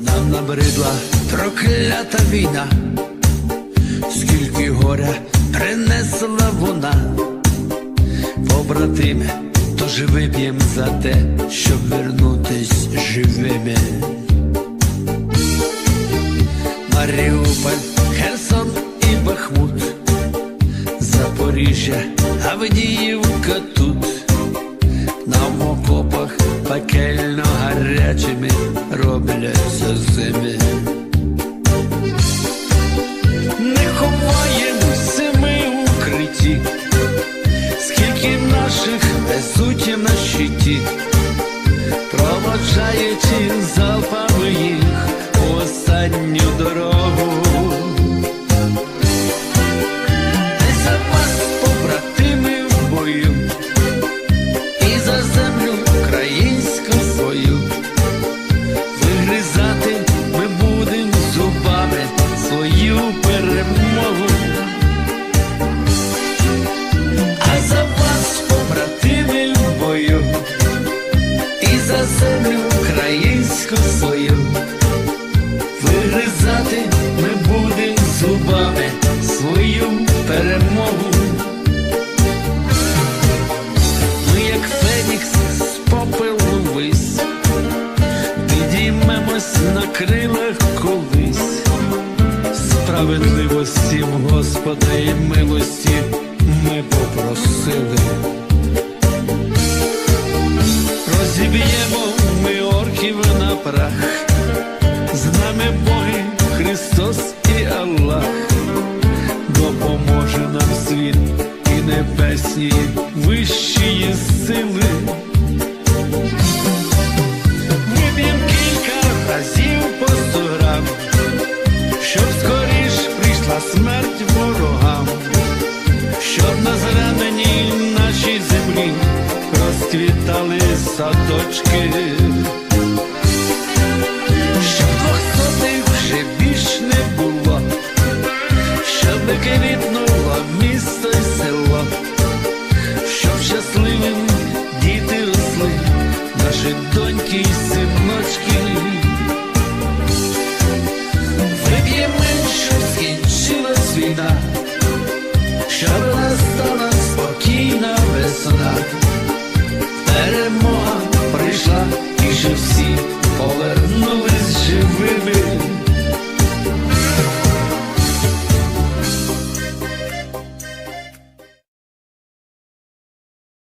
Нам набридла проклята війна, скільки горя принесла вона, побратиме, тож вип'єм за те, щоб вернутись живими. Маріуполь, Херсон і Бахмут, Запоріжжя, Авдіївка тут, нам в окопах гарячими робляться. Не ховаємося ми в укритті, скільки наших везуть на щиті, проводжаючи перемогу. Ми, як Фенікс з попелу вись, підіймемось на крилах колись, справедливості в Господа і милості ми попросили. Розіб'ємо ми орків на прах, з нами Боги, Христос і Аллах, небесні вищі сили. Виб'єм кілька разів по грам, щоб скоріш прийшла смерть ворогам, щоб на зраненій нашій землі розквітали садочки. she